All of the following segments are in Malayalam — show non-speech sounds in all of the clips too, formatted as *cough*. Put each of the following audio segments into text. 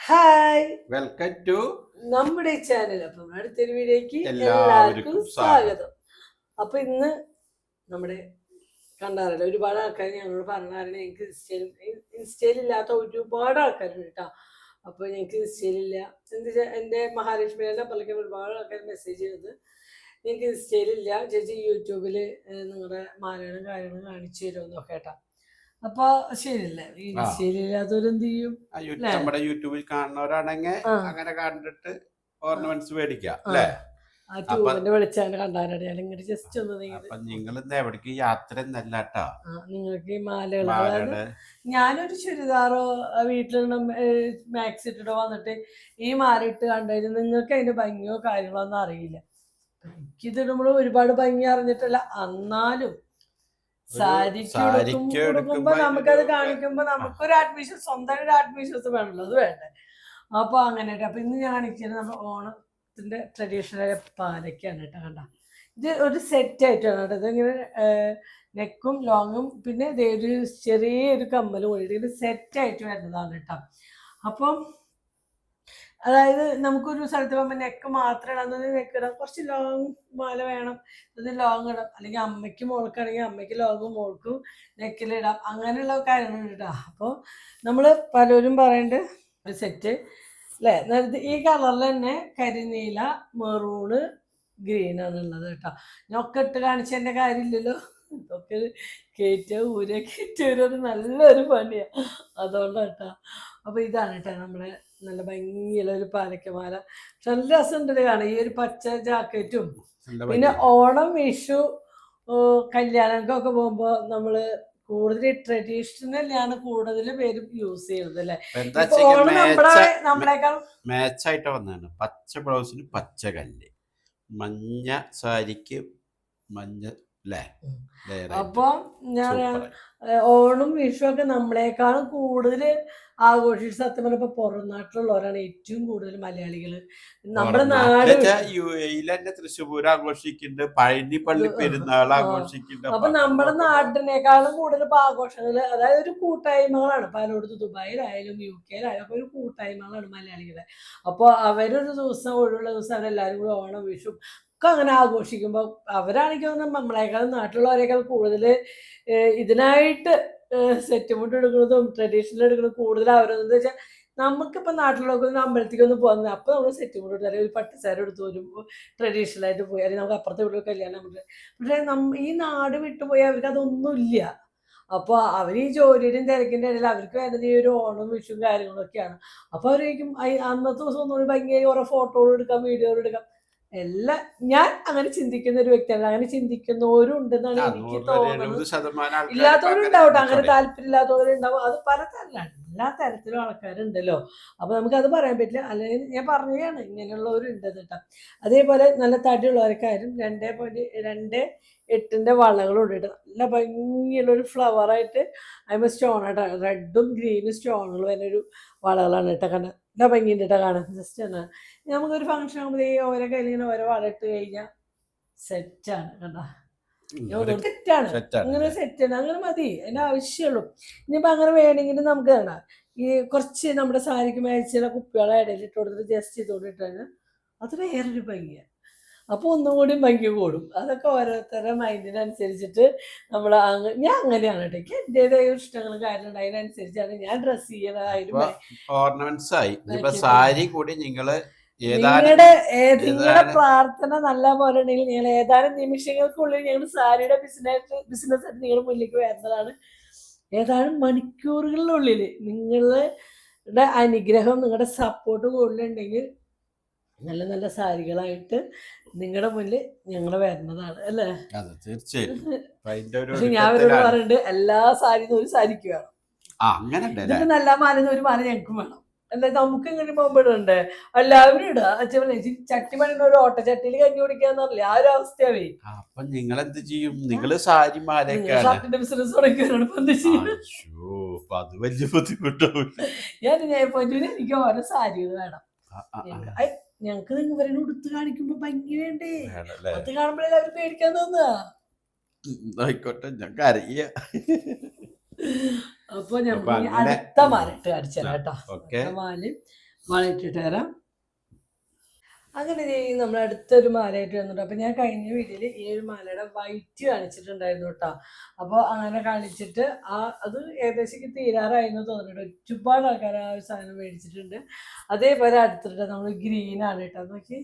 ഹായ് വെൽക്കം ടു നമ്മുടെ ചാനൽ അപ്പം അടുത്തൊരു വീഡിയോക്ക് എല്ലാവർക്കും സ്വാഗതം. അപ്പൊ ഇന്ന് നമ്മുടെ കണ്ടാറല്ല ഒരുപാട് ആൾക്കാർ ഞങ്ങളോട് പറഞ്ഞായിരുന്നു ഞങ്ങൾക്ക് ഇൻസ്റ്റയിൽ ഇൻസ്റ്റയിലില്ലാത്ത ഒരുപാട് ആൾക്കാരുണ്ട് കേട്ടോ. അപ്പൊ ഞങ്ങൾക്ക് ഇൻസ്റ്റയിലില്ല. എന്താ വെച്ചാൽ എന്റെ മഹാലക്ഷ്മിയുടെ അപ്പുറത്തേക്ക് ഒരുപാട് ആൾക്കാർ മെസ്സേജ് ചെയ്തത് നിങ്ങൾക്ക് ഇൻസ്റ്റയിലില്ല. ചേച്ചി യൂട്യൂബിൽ നിങ്ങളുടെ മാലയാളം കാര്യങ്ങളും കാണിച്ചു തരുമെന്നൊക്കെ കേട്ടാ. അപ്പൊ ശരിയല്ലേ? ചെയ്യും നമ്മുടെ യൂട്യൂബിൽ കാണുന്നവരാണെങ്കിൽ അങ്ങനെ കണ്ടിട്ട് ഓർണമെന്റ്സ് മേടിക്കാം അല്ലേ? വെളിച്ചാണ് ഇങ്ങോട്ട് ജസ്റ്റ് ഒന്ന് അപ്പൊ നിങ്ങൾ എവിടേക്ക് യാത്ര എന്നല്ല നിങ്ങൾക്ക് ഈ മാലകൾ അതായത് മാലയുടെ ഞാനൊരു ചുരിദാറോ വീട്ടിൽ വീട്ടിൽ മാക്സ് ഇട്ടിട്ടോ വന്നിട്ട് ഈ മാല ഇട്ട് കണ്ടുകഴിഞ്ഞാൽ നിങ്ങൾക്ക് അതിന്റെ ഭംഗിയോ കാര്യങ്ങളോ ഒന്നും അറിയില്ല. എനിക്കിത് നമ്മൾ ഒരുപാട് ഭംഗി അറിഞ്ഞിട്ടില്ല. എന്നാലും സാരിക്ക് നമുക്കത് കാണിക്കുമ്പോ നമുക്കൊരു ആത്മവിശ്വാസം സ്വന്തം ഒരു ആത്മവിശ്വാസം വേണമല്ലോ. അത് വേണ്ടേ? അപ്പൊ അങ്ങനെ അപ്പൊ ഇന്ന് ഞാൻ കാണിക്കുന്നത് നമ്മൾ ഓണത്തിന്റെ ട്രഡീഷണൽ പാലക്കാണ് കേട്ടോ കണ്ട. ഇത് ഒരു സെറ്റ് ആയിട്ടാണ് കേട്ടോ. ഇതിങ്ങനെ നെക്കും ലോങ്ങും പിന്നെ ഒരു ചെറിയൊരു കമ്മലും കൂടിയിട്ട് ഇത് സെറ്റ് ആയിട്ട് വരുന്നതാണ് കേട്ടോ. അപ്പം അതായത് നമുക്കൊരു സ്ഥലത്ത് പോകുമ്പോൾ നെക്ക് മാത്രം ഇടാൻ നെക്ക് ഇടാം. കുറച്ച് ലോങ് മാല വേണം. ഇത് ലോങ് ഇടാം. അല്ലെങ്കിൽ അമ്മയ്ക്ക് മോൾക്കാണെങ്കിൽ അമ്മയ്ക്ക് ലോങ്ങും മോൾക്കും നെക്കിലിടാം അങ്ങനെയുള്ള കാര്യങ്ങൾ ഇടാം. അപ്പോൾ നമ്മൾ പലരും പറയുന്നുണ്ട് ഒരു സെറ്റ് അല്ലേ ഈ കളറിൽ തന്നെ കരിനീല മെറൂണ് ഗ്രീനാണ് ഉള്ളത് കേട്ടോ. ഞൊക്കെ ഇട്ട് കാണിച്ചതിന്റെ കാര്യമില്ലല്ലോ. ഇതൊക്കെ കയറ്റ ഊരെ കയറ്റ ഒരു നല്ലൊരു പണിയാണ് അതുകൊണ്ടാണ് കേട്ടോ. അപ്പോൾ ഇതാണ് കേട്ടോ നമ്മുടെ നല്ല ഭംഗിയുള്ള ഒരു പാലക്കമാല. പക്ഷെ നല്ല രസമുണ്ട് കാണാൻ. ഈ ഒരു പച്ച ജാക്കറ്റും. പിന്നെ ഓണം വിഷു കല്യാണങ്ങൾക്കൊക്കെ പോകുമ്പോൾ നമ്മൾ കൂടുതൽ ട്രഡീഷണലാണ് കൂടുതൽ പേര് യൂസ് ചെയ്യുന്നത് അല്ലേ? മാച്ചായിട്ട് വന്നതാണ്. പച്ച ബ്ലൗസിന് പച്ച കല്ല്. മഞ്ഞ സാരിക്ക് മഞ്ഞ അപ്പൊ ഞാൻ ഓണും വിഷു ഒക്കെ നമ്മളെക്കാളും കൂടുതൽ ആഘോഷിച്ച് സത്യം പറഞ്ഞപ്പോ പുറം നാട്ടിലുള്ളവരാണ് ഏറ്റവും കൂടുതൽ മലയാളികൾ നമ്മുടെ നാട് യു എയിൽ തന്നെ തൃശ്ശൂർ ആഘോഷിക്കുന്നുണ്ട് പഴനി പള്ളി പെരുന്നാൾ. ആഘോഷിക്കുന്നുണ്ട് അപ്പൊ നമ്മുടെ നാട്ടിനേക്കാളും കൂടുതൽ ഇപ്പൊ ആഘോഷങ്ങൾ അതായത് ഒരു കൂട്ടായ്മകളാണ്. പലയിടത്തും ദുബായിലായാലും യു കെയിലായാലും ഒക്കെ ഒരു കൂട്ടായ്മകളാണ് മലയാളികളെ. അപ്പോൾ അവരൊരു ദിവസം ഒഴിവുള്ള ദിവസം അവരെല്ലാവരും കൂടെ ഓണം വിഷു ഒക്കെ അങ്ങനെ ആഘോഷിക്കുമ്പോൾ അവരാണെങ്കിൽ തോന്നുന്നത് നമ്മളെക്കാളും നാട്ടിലുള്ളവരെക്കാൾ കൂടുതൽ ഇതിനായിട്ട് സെറ്റ് മുട്ട് എടുക്കുന്നതും ട്രഡീഷണൽ എടുക്കുന്നതും കൂടുതൽ അവരെന്ന് വെച്ചാൽ നമുക്കിപ്പോൾ നാട്ടിലൊക്കെ ഒന്ന് അമ്പലത്തിലേക്ക് പോകുന്നത് അപ്പോൾ നമ്മൾ സെറ്റ് മുട്ട് എടുത്ത് അല്ലെങ്കിൽ ഒരു പട്ടുസാര എടുത്ത് വരുമ്പോൾ ട്രഡീഷണൽ ആയിട്ട് പോയി അല്ലെങ്കിൽ നമുക്ക് അപ്പുറത്തെ വീട്ടിൽ കല്യാണം ഉണ്ട് പക്ഷേ നമ്മ ഈ നാട് വിട്ടുപോയി അവർക്ക് അതൊന്നുമില്ല അപ്പോൾ അവർ ഈ ജോലിയുടെയും തിരക്കിന്റെ ഇടയിൽ അവർക്ക് വേണ്ടത് ഈ ഒരു ഓണം വിഷുവും കാര്യങ്ങളൊക്കെയാണ്. അപ്പോൾ അവരേക്കും അന്നത്തെ ദിവസം ഒന്നുകൂടി ഭംഗിയായി ഓരോ ഫോട്ടോകൾ എടുക്കാം വീഡിയോകൾ എടുക്കാം. എല്ലാം ഞാൻ അങ്ങനെ ചിന്തിക്കുന്ന ഒരു വ്യക്തിയാണ് അങ്ങനെ ചിന്തിക്കുന്നവരും ഉണ്ടെന്നാണ് എനിക്ക് തോന്നുന്നത് ഇല്ലാത്തവരും ഉണ്ടാവട്ടെ ഇല്ലാത്തവരുണ്ടാവട്ടെ. അങ്ങനെ അങ്ങനെ താല്പര്യമില്ലാത്തവരുണ്ടാവും. അത് പല തരത്തിലാണ് എല്ലാ തരത്തിലും ആൾക്കാരുണ്ടല്ലോ. അപ്പൊ നമുക്കത് പറയാൻ പറ്റില്ല. അല്ലെങ്കിൽ ഞാൻ പറഞ്ഞതാണ് ഇങ്ങനെയുള്ളവരുണ്ട് കേട്ടോ അതേപോലെ നല്ല തടിയുള്ളവർക്കാരും രണ്ടേ പോയിന്റ് രണ്ട് എട്ടിന്റെ വളകളും ഉണ്ട് കേട്ടോ നല്ല ഭംഗിയുള്ള ഒരു ഫ്ലവറായിട്ട് അതിന് സ്റ്റോൺ ആയിട്ട് റെഡും ഗ്രീനും സ്റ്റോണുകളും അതിനൊരു വളകളാണ് കേട്ടോ കാണാൻ നല്ല ഭംഗിയുണ്ട് കേട്ടോ കാണാൻ. ജസ്റ്റ് എന്നാ നമുക്കൊരു ഫംഗ്ഷൻ ആകുമ്പോൾ ഈ ഓരോ കയ്യിൽ ഇങ്ങനെ ഓരോ വളട്ട് കഴിഞ്ഞാൽ സെറ്റാണ് കേട്ടോ സെറ്റാണ്. അങ്ങനെ സെറ്റ് ആണ്. അങ്ങനെ മതി. അതിന്റെ ആവശ്യമുള്ളൂ. ഇനിയിപ്പോൾ അങ്ങനെ വേണമെങ്കിൽ നമുക്ക് കാണാം. ഈ കുറച്ച് നമ്മുടെ സാരിക്ക് മേടിച്ചുള്ള കുപ്പികളെ ഇടയിൽ ഇട്ട് കൊടുത്തിട്ട് ജസ്റ്റ് ചെയ്തോണ്ട് ഇട്ട് അത് വേറൊരു ഭംഗിയാണ് അപ്പോൾ ഒന്നും കൂടി ഭംഗി കൂടും. അതൊക്കെ ഓരോരുത്തരുടെ മൈൻഡിനനുസരിച്ചിട്ട് നമ്മൾ ഞാൻ അങ്ങനെയാണ് കേട്ടോ. എനിക്ക് എന്റെതായ ഇഷ്ടങ്ങളും കാര്യങ്ങളും അതിനനുസരിച്ചാണ് ഞാൻ ഡ്രസ്സ് ചെയ്യണതായാലും ഓർണമെന്റ്സ് ആയി. സാരി കൂടി നിങ്ങൾ നിങ്ങളുടെ നിങ്ങളുടെ പ്രാർത്ഥന നല്ല പോലെ ഉണ്ടെങ്കിൽ നിങ്ങൾ ഏതാനും നിമിഷങ്ങൾക്കുള്ളിൽ ഞങ്ങൾ സാരിയുടെ ബിസിനസ് ബിസിനസ് ആയിട്ട് നിങ്ങളുടെ മുന്നിലേക്ക് വരുന്നതാണ്. ഏതാനും മണിക്കൂറുകളിനുള്ളിൽ നിങ്ങളുടെ അനുഗ്രഹം നിങ്ങളുടെ സപ്പോർട്ട് കൂടുതലുണ്ടെങ്കിൽ നല്ല നല്ല സാരികളായിട്ട് നിങ്ങളുടെ മുന്നിൽ ഞങ്ങൾ വരുന്നതാണ് അല്ലേ? അതെ തീർച്ചയായും *laughs* ഒരു പക്ഷെ ഞാൻ അവരോട്. പറയുന്നുണ്ട് എല്ലാ സാരിന്നും ഒരു സാരിക്ക് വേണം. അങ്ങനെ നല്ല മാലെന്ന് ഒരു മാല ഞങ്ങൾക്കും വേണം. എന്താ നമുക്ക് ഇങ്ങനെ പോകുമ്പോൾ ഇടണ്ടേ? എല്ലാവരും ഇടാ. അച്ഛൻ ചട്ടി പണിയുടെ ഒരു ഓട്ടച്ചട്ടിയിൽ കഞ്ഞി കുടിക്കാന്ന് പറഞ്ഞില്ലേ? ആ ഒരു അവസ്ഥയാവേ അപ്പൊ നിങ്ങൾ എന്ത് ചെയ്യും നിങ്ങൾ സാരി ഷർട്ടിന്റെ ബിസിനസ് അത് വലിയ ബുദ്ധിമുട്ടാവും ഞാൻ ഞാൻ എനിക്ക് ഓരോ സാരികൾ വേണം. ഞങ്ങക്ക് നിങ്ങളെ ഉടുത്ത് കാണിക്കുമ്പോ ഭംഗി വേണ്ടേ? അത് കാണുമ്പോഴേ അവർ പേടിക്കാൻ തോന്നുക ഞങ്ങക്ക് ആയിക്കോട്ടെ ഞാൻ കരയ. അപ്പൊ ഞാൻ അടുത്ത മാലിട്ട് ഓക്കെ. അടുത്ത മാല മാലയിട്ടിട്ട് തരാം. അങ്ങനെ ചെയ്യും നമ്മൾ അടുത്തൊരു മാലയായിട്ട് വന്നിട്ട് അപ്പം ഞാൻ കഴിഞ്ഞ വീട്ടിൽ ഈ ഒരു മാലയുടെ വൈറ്റ് കാണിച്ചിട്ടുണ്ടായിരുന്നു കേട്ടോ. അപ്പോൾ അങ്ങനെ കാണിച്ചിട്ട് ആ അത് ഏകദേശം തീരാറായി തീരാറായിരുന്നു തോന്നുന്നുണ്ട്. ഒരുപാട് ആൾക്കാർ ആ ഒരു സാധനം മേടിച്ചിട്ടുണ്ട്. അതേപോലെ അടുത്തിട്ട് നമ്മൾ ഗ്രീൻ ആണ് കേട്ടോ. നോക്കി.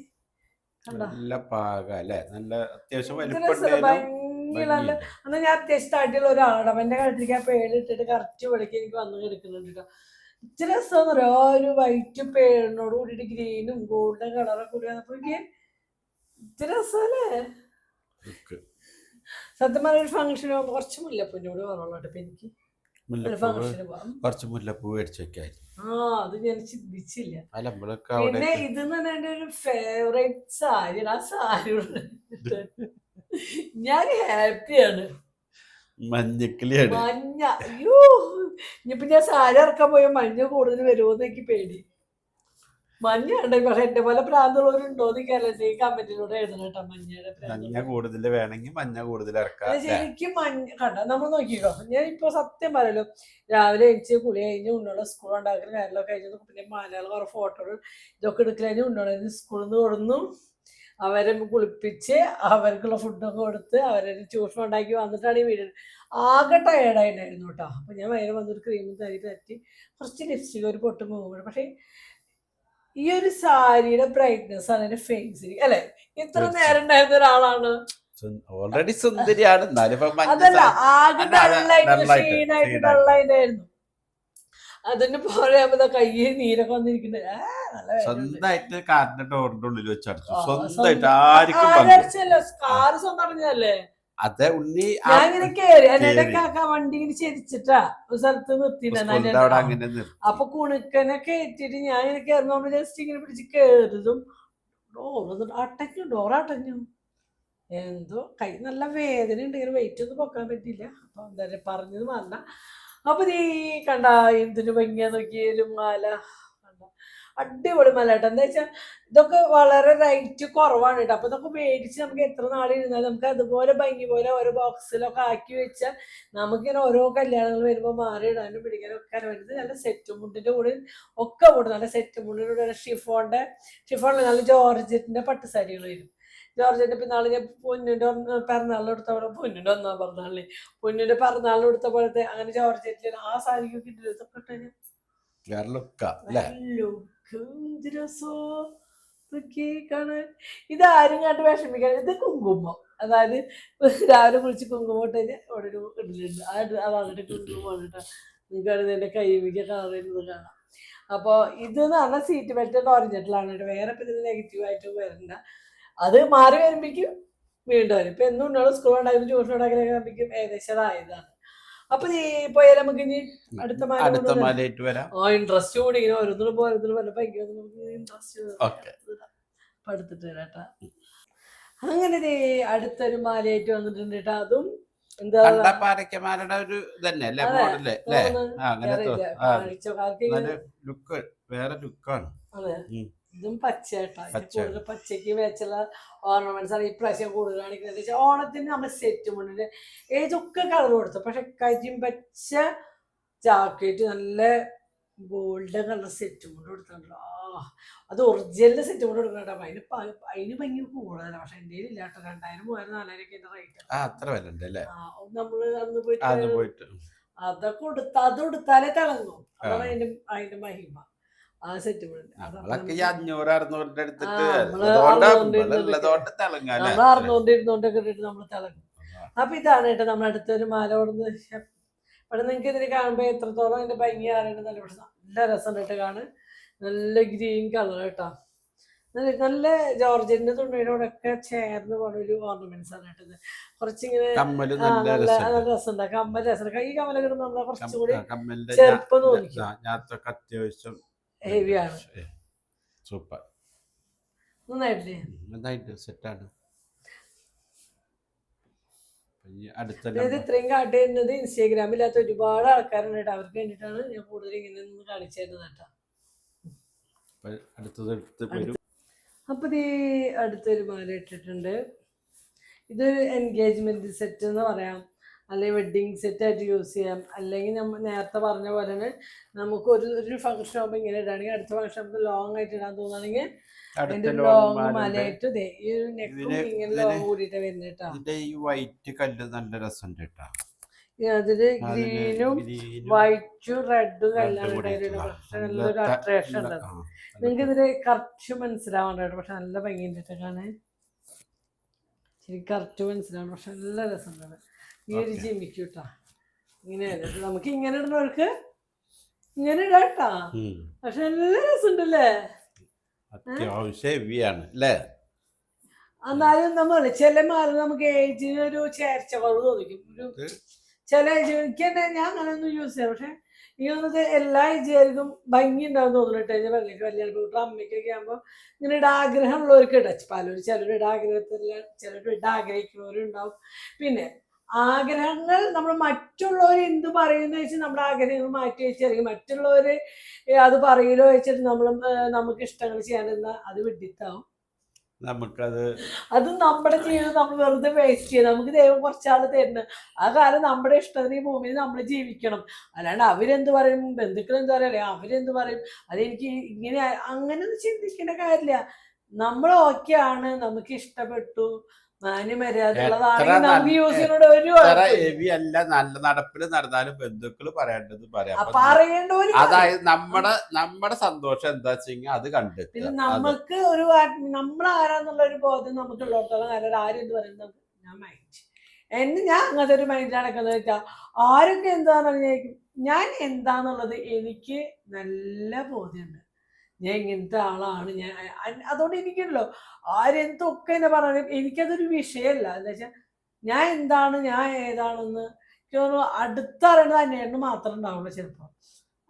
നല്ല പാക അല്ലേ? നല്ല അത്യാവശ്യം നല്ല അന്ന് ഞാൻ അത്യാവശ്യം തടിയുള്ള ഒരാളാണ്. അപ്പം എന്റെ കഴുത്തിലേക്ക് ആ പേടിട്ടിട്ട് കറക്റ്റ് വിളിക്ക് എനിക്ക് വന്ന് കിടക്കുന്നുണ്ട് കേട്ടോ. ഇച്ചിരി രസമെന്ന് പറയാം ആ ഒരു വൈറ്റ് പേരിനോട് കൂടിയിട്ട് ഗ്രീനും ഗോൾഡൻ കളറൊക്കെ കൂടി വന്നപ്പോൾ എനിക്ക് ഇച്ചിരി രസമല്ലേ? സത്യം പറഞ്ഞ ഒരു ഫംഗ്ഷന് പോകുമ്പോൾ കുറച്ച് മുല്ലപ്പൂവിനോട് കുറവുള്ളൂ ഇപ്പം എനിക്ക്. കുറച്ച് മുല്ലപ്പൂ മേടിച്ചു വെക്കായിരുന്നു ആ അത് ഞാൻ ചിന്തിച്ചില്ല. പിന്നെ ഇത് തന്നെ എന്റെ ഒരു ഫേവറേറ്റ് ആ സാരി ഞാൻ ഹാപ്പിയാണ് മഞ്ഞക്കിളിയാണ്. മഞ്ഞ. അയ്യോ. ഇനിയിപ്പോ ഞാൻ സാരി ഇറക്കാൻ പോയ മഞ്ഞ കൂടുതൽ വരുമോന്ന് എനിക്ക് പേടി. മഞ്ഞ ഉണ്ടെങ്കിൽ പക്ഷെ എന്റെ പോലെ പ്രാന്തമുള്ളവരുണ്ടോ എന്ന് കേരളത്തിൽ ഈ കമന്റിലൂടെ എഴുതണം കേട്ടോ മഞ്ഞയുടെ മഞ്ഞ കൂടുതൽ വേണമെങ്കിൽ മഞ്ഞ കൂടുതൽ ഇറക്കാം ശരിക്കും മഞ്ഞ കണ്ട? നമ്മൾ നോക്കിക്കോ. ഞാൻ ഇപ്പൊ സത്യം പറയലോ രാവിലെ എണിച്ച് കുളി കഴിഞ്ഞ് ഉണ്ണോളെ സ്കൂൾ ഉണ്ടാക്കുന്ന കാര്യങ്ങളൊക്കെ കഴിഞ്ഞു പിന്നെ മലയാളം കുറെ ഫോട്ടോകൾ ഇതൊക്കെ എടുക്കലതിന് ഉണ്ണോളെ സ്കൂളിൽ നിന്ന് കൊടുന്നു അവരെ കുളിപ്പിച്ച് അവർക്കുള്ള ഫുഡൊക്കെ കൊടുത്ത് അവരെ ട്യൂഷൻ ഉണ്ടാക്കി വന്നിട്ടാണ് ഈ വീട്. ആകെ ടയേർഡായിട്ടുണ്ടായിരുന്നു കേട്ടോ. അപ്പൊ ഞാൻ വയറ് വന്നൊരു ക്രീം തരി തട്ടി കുറച്ച് ലിപ്സ്റ്റിക് ഒരു പൊട്ടും പോകുമ്പോൾ പക്ഷേ ഈ ഒരു സാരിയുടെ ബ്രൈറ്റ്നെസ് ആണ് എന്റെ ഫേസിൽ അല്ലെ? ഇത്ര നേരം ഉണ്ടായിരുന്ന ഒരാളാണ്. ഓൾറെഡി സുന്ദരിയാണ്. അതല്ല ആകെ ഡള്ളായിട്ട് ക്ഷീണായിട്ട്. ഡള്ളായിട്ടായിരുന്നു അതിന് പോലെ കയ്യിൽ നീരൊക്കെ വന്നിരിക്കുന്നത് നല്ല. സ്വന്തമായിട്ട് കാറിന്റെ ഡോറിന്റെ ഉള്ളിൽ വെച്ചടച്ചു സ്വന്തമായിട്ട് ആർക്കും കാറ് സ്വന്തം അടഞ്ഞല്ലേ അതെ ഉണ്ണി ഇങ്ങനെ കേറി. എന്നെ കേറി. കാക്ക വണ്ടി ഇങ്ങനെ ചെരിച്ചിട്ടാ ഒരു സ്ഥലത്ത് സ്കൂളിന്റെ അവിടെ നിർത്തിയിട്ടുണ്ടായിരുന്നു അങ്ങനെ നിർത്തി. അപ്പൊ കുണുക്കനെ കയറ്റിട്ട് ഞാൻ ഇങ്ങനെ കയറുന്നോണ്ട് ജസ്റ്റ് ഇങ്ങനെ പിടിച്ച് കേറിയതും ഡോറ് അടഞ്ഞു ഡോർ അടഞ്ഞു. എന്തോ കൈ നല്ല വേദന ഉണ്ട് ഇങ്ങനെ വെയിറ്റ് ഒന്നും പൊക്കാൻ പറ്റില്ല അപ്പൊ എന്താ പറഞ്ഞത് പറഞ്ഞ അപ്പൊ നീ കണ്ട എന്തിനു ഭംഗിയാ നോക്കിയാലും മാല. അടിപൊളി മല കേട്ടോ. എന്താ വെച്ചാൽ ഇതൊക്കെ വളരെ റൈറ്റ് കുറവാണ് കേട്ടോ. അപ്പൊ ഇതൊക്കെ മേടിച്ച് നമുക്ക് എത്ര നാളിരുന്നാലും നമുക്ക് അതുപോലെ ഭംഗി പോലെ ഓരോ ബോക്സിലൊക്കെ ആക്കി വെച്ചാൽ നമുക്കിങ്ങനെ ഓരോ കല്യാണങ്ങൾ വരുമ്പോൾ മാറി ഇടാനും പിടിക്കാനും ഒക്കെ വരുന്നത്. നല്ല സെറ്റ് മുണ്ടിന്റെ കൂടെ ഒക്കെ കൂടും നല്ല സെറ്റ് മുണ്ടിന്റെ കൂടെ ഷിഫോണിന്റെ ഷിഫോണിൽ നല്ല ജോർജറ്റിന്റെ പട്ടുസാരികൾ വരും. ജോർജറ്റിന്റെ ഇപ്പൊ നാളെ ഞാൻ പൊന്നിന്റെ ഒന്ന് പിറന്നാളിന് എടുത്ത പോലെ പൊന്നിന്റെ ഒന്നാം പിറന്നാളിന്. പൊന്നിന്റെ പിറന്നാളിന് എടുത്ത പോലത്തെ അങ്ങനെ ജോർജറ്റിൽ ആ സാരിക്കൊക്കെ ഇട്ടിട്ട് ഇതാരും കണ്ട് വിഷമിക്കാൻ ഇത് കുങ്കുമം. അതായത് രാവിലെ കുളിച്ച് കുങ്കുമം ഇട്ട് കഴിഞ്ഞാൽ അവിടെ ഒരു ഇടലുണ്ട്. ആ അതാണ് കുങ്കുമമാണ് കേട്ടോ. നിങ്ങൾക്ക് ഇതിന്റെ കൈമിക്ക കളർ ചെയ്യുന്നത് കാണാം. അപ്പോൾ ഇത് എന്ന് പറഞ്ഞാൽ സീറ്റ് ബെൽറ്റ് ഓറഞ്ചിട്ടിലാണ് കേട്ടോ. വേറെ ഇപ്പം ഇതിന് നെഗറ്റീവായിട്ട് വരണ്ട. അത് മാറി വരുമ്പോഴേക്കും വീണ്ടും വരും. ഇപ്പം എന്നും ഉണ്ടാവും സ്കൂൾ ഉണ്ടായിരുന്നു ട്യൂഷൻ ഉണ്ടാക്കുന്ന ആകുമ്പോഴേക്കും ഏകദേശം അതായതാണ്. അപ്പൊ നീ പോയാൽ നമുക്ക് ഇനി അടുത്ത അടുത്ത. മലയിട്ട് വരാം. ഓ ഇൻട്രസ്റ്റ് കൂടി ഇങ്ങനെ ഓരോന്നിനും ഓരോന്നിനും വല്ല ഭയങ്കര ഇൻട്രസ്റ്റ് എടുത്തിട്ട് വരാട്ടാ അങ്ങനെ അടുത്തൊരു മാലയായിട്ട് വന്നിട്ടുണ്ട് കേട്ടോ. അതും എന്താ കണ്ട ഒരു തന്നെ അല്ലേ? മോഡൽ അല്ലേ? അങ്ങനെ ലുക്ക് വേറെ ലുക്കാണ്. ഇതും പച്ച കേട്ടോ കൂടുതൽ പച്ചയ്ക്ക് വെച്ചുള്ള ഓർണമെന്റ്സ് ആണ്. ഈ പ്രാവശ്യം കൂടുതൽ കാണിക്കുന്നത്. ഓണത്തിന് നമ്മൾ സെറ്റ് മുന്നിൽ ഏതൊക്കെ കളർ കൊടുത്തു? പക്ഷെ കരിയും പച്ച ജാക്കറ്റ് നല്ല ഗോൾഡൻ കളർ സെറ്റ് മുണ്ട് കൊടുത്തിട്ടുണ്ടല്ലോ. ആ അത് ഒറിജിനൽ സെറ്റ് മുണ്ട് കൊടുക്കണം അതിന് അതിന് ഭംഗി കൂടുതലാണ്. പക്ഷെ എന്റെ ഇല്ല കേട്ടോ രണ്ടായിരം മൂവായിരം നാലായിരം റേറ്റ് അത്ര വില നമ്മൾ അന്ന് പോയിട്ട് അത് പോയിട്ട്. അതൊക്കെ കൊടുത്ത അത് കൊടുത്താലേ തിളങ്ങും. അതാണ്. അതിന്റെ അതിന്റെ മഹിമ. ആ സെറ്റ് നമ്മളൊക്കെ ഈ അഞ്ഞൂറ് അറുന്നൂറിന്റെ അടുത്തിട്ട് നമ്മൾ അറുന്നൂറിന്റെ ഇരുന്നൂറിന്റെ ഒക്കെ ഇട്ടിട്ട് നമ്മൾ തിളങ്ങും. അപ്പൊ ഇതാണ് കേട്ടോ നമ്മുടെ അടുത്തൊരു മാല കൊടുന്ന് ഇവിടെ നിങ്ങൾക്ക് ഇതിന് കാണുമ്പോ എത്രത്തോളം അതിന്റെ ഭംഗി അറിയണത് നല്ല നല്ല രസം കേട്ടോ കാണാൻ. നല്ല ഗ്രീൻ കളർ കേട്ടോ. നല്ല നല്ല ജോർജിന്റെ തുണിയോടൊക്കെ ചേർന്ന് പോണ ഒരു ഓർണമെന്റ്സ് ആണ് കേട്ടത് കുറച്ചിങ്ങനെ നല്ല രസം രസമുണ്ട്. കമ്മൽ രസമുണ്ട്. ഈ കമ്മലൊക്കെ നമ്മളെ കുറച്ചുകൂടി ചെറുപ്പം തോന്നിക്കും അത്യാവശ്യം ഹെവിയാണ് സൂപ്പർ. നന്നായിട്ടില്ലേ? നന്നായിട്ട് സെറ്റാണ്. ഇത്രയും കാട്ടുന്നത് ഇൻസ്റ്റാഗ്രാമില്ലാത്ത ഒരുപാട് ആൾക്കാരുണ്ട് കേട്ടോ. അവർക്ക് വേണ്ടിയിട്ടാണ് ഞാൻ കൂടുതൽ ഇങ്ങനെ നിന്ന് കാണിച്ചു തരുന്നത് കേട്ടോ. number അടുത്തത് എടുത്ത് വരും. അപ്പൊ ഈ അടുത്തൊരു മാല ഇട്ടിട്ടുണ്ട്. ഇതൊരു എൻഗേജ്മെന്റ് സെറ്റ് എന്ന് പറയാം. അല്ലെങ്കിൽ വെഡ്ഡിങ് സെറ്റ് ആയിട്ട് യൂസ് ചെയ്യാം. അല്ലെങ്കിൽ നമ്മൾ നേരത്തെ പറഞ്ഞ പോലെ തന്നെ നമുക്ക് ഒരു ഒരു ഫംഗ്ഷൻ ആകുമ്പോൾ ഇങ്ങനെ ഇടുകയാണെങ്കിൽ അടുത്ത ഫംഗ്ഷൻ നമുക്ക് ലോങ് ആയിട്ട് ഇടാൻ തോന്നുകയാണെങ്കിൽ അതിന്റെ ലോങ് മലയായിട്ട് ഈ ഒരു നെക്കും ഇങ്ങനെ ലോങ് കൂടിയിട്ട് ഇതിന്റെ ഈ വൈറ്റ് കല്ല് നല്ല രസമുണ്ട് കേട്ടോ അതിൽ ഗ്രീനും വൈറ്റും റെഡും കല്ലാണ് പക്ഷെ നല്ല നല്ലൊരു അട്രാക്ഷൻ ഉണ്ട് നിങ്ങൾക്ക് ഇതിൽ കറക്റ്റ് മനസ്സിലാവണ്ട പക്ഷെ നല്ല ഭംഗിയുണ്ട് കാണാൻ. ശരി കറക്റ്റ് മനസ്സിലാണ് പക്ഷെ നല്ല രസമുണ്ട് ഈ ഒരു Okay. ജിമിക്ക് കേട്ടാ. ഇങ്ങനെ. ഇടുന്നത്. നമുക്ക് ഇങ്ങനെ ഇടുന്നവർക്ക് ഇങ്ങനെ ഇടാട്ടാ. പക്ഷെ നല്ല രസമുണ്ടല്ലേ? അത്യാവശ്യം ഹെവിയാണ് അല്ലേ? എന്നാലും നമ്മൾ ചില മാല നമുക്ക് ഏജിന് ഒരു ചേർച്ച കുറവ് തോന്നിക്കും. ഒരു ചില ഏജ് എനിക്ക് തന്നെ ഞാൻ അങ്ങനെയൊന്നും യൂസ് ചെയ്യാം പക്ഷെ ഈ തോന്നുന്നത് എല്ലാ ഏജുകാർക്കും ഭംഗി ഉണ്ടാവും തോന്നുന്നുണ്ട് എന്റെ പള്ളിക്ക് കല്യാണം വീട്ടിൽ അമ്മയ്ക്കൊക്കെ ആകുമ്പോൾ ഇങ്ങനെ ഇടാൻ ആഗ്രഹമുള്ളവർക്ക് ഇടാം. പലരും ചിലർ ഇടാൻ ആഗ്രഹത്തില്ല ചിലർ ഇടാൻ ആഗ്രഹിക്കുന്നവരുണ്ടാവും. പിന്നെ ആഗ്രഹങ്ങൾ നമ്മൾ മറ്റുള്ളവർ എന്ത് പറയുന്നു വെച്ച് നമ്മുടെ ആഗ്രഹങ്ങൾ മാറ്റി വെച്ച് അല്ലെങ്കിൽ മറ്റുള്ളവർ അത് പറയലോ വെച്ചിട്ട് നമ്മൾ നമുക്ക് ഇഷ്ടങ്ങൾ ചെയ്യാനെന്ന അത് വിഡിത്താവും. നമുക്കത് അത് നമ്മുടെ ജീവിതം നമ്മൾ വെറുതെ വേസ്റ്റ് ചെയ്യാം നമുക്ക് ദൈവം കുറച്ചാൾ തരുന്നത് ആ കാലം നമ്മുടെ ഇഷ്ടത്തിന് ഈ ഭൂമിയിൽ നമ്മൾ ജീവിക്കണം. അല്ലാണ്ട് അവരെന്ത് പറയും? ബന്ധുക്കൾ എന്ത് പറയും? അവരെന്ത് പറയും? അതെനിക്ക് ഇങ്ങനെ അങ്ങനെ ഒന്നും ചിന്തിക്കേണ്ട കാര്യമില്ല. നമ്മൾ ഓക്കെ ആണ്. നമുക്ക് ഇഷ്ടപ്പെട്ടു. അല്ല നല്ല നടപ്പിൽ നടന്നാലും ബന്ധുക്കൾ പറയേണ്ടത് പറയാം. അതായത് നമ്മുടെ നമ്മുടെ സന്തോഷം എന്താ വെച്ചാൽ അത് പിന്നെ കണ്ടെത്തുക അത് നമുക്ക് ഒരു നമ്മൾ ആരാന്നുള്ള ഒരു ബോധം നമുക്കുള്ളിടത്തോളം കാലം ആരും എന്ത് പറയുന്നത് ഞാൻ മൈൻഡ് എന്നെ ഞാൻ അങ്ങനത്തെ ഒരു മൈൻഡിലാണ് നടക്കുന്നത് വെച്ചാൽ ആരൊക്കെ പറഞ്ഞാൽ ഞാൻ എന്താന്നുള്ളത് എനിക്ക് നല്ല ബോധ്യമുണ്ട്. ഞാൻ ഇങ്ങനത്തെ ആളാണ്. ഞാൻ അതുകൊണ്ട് എനിക്കുണ്ടല്ലോ ആരെന്തൊക്കെ എന്നെ പറഞ്ഞാലും എനിക്കതൊരു വിഷയമല്ല എന്താ വെച്ചാൽ ഞാൻ എന്താണ് ഞാൻ ഏതാണെന്ന് അടുത്തറിയണത് അന്വേഷണം മാത്രം ഉണ്ടാവുള്ളൂ ചിലപ്പോൾ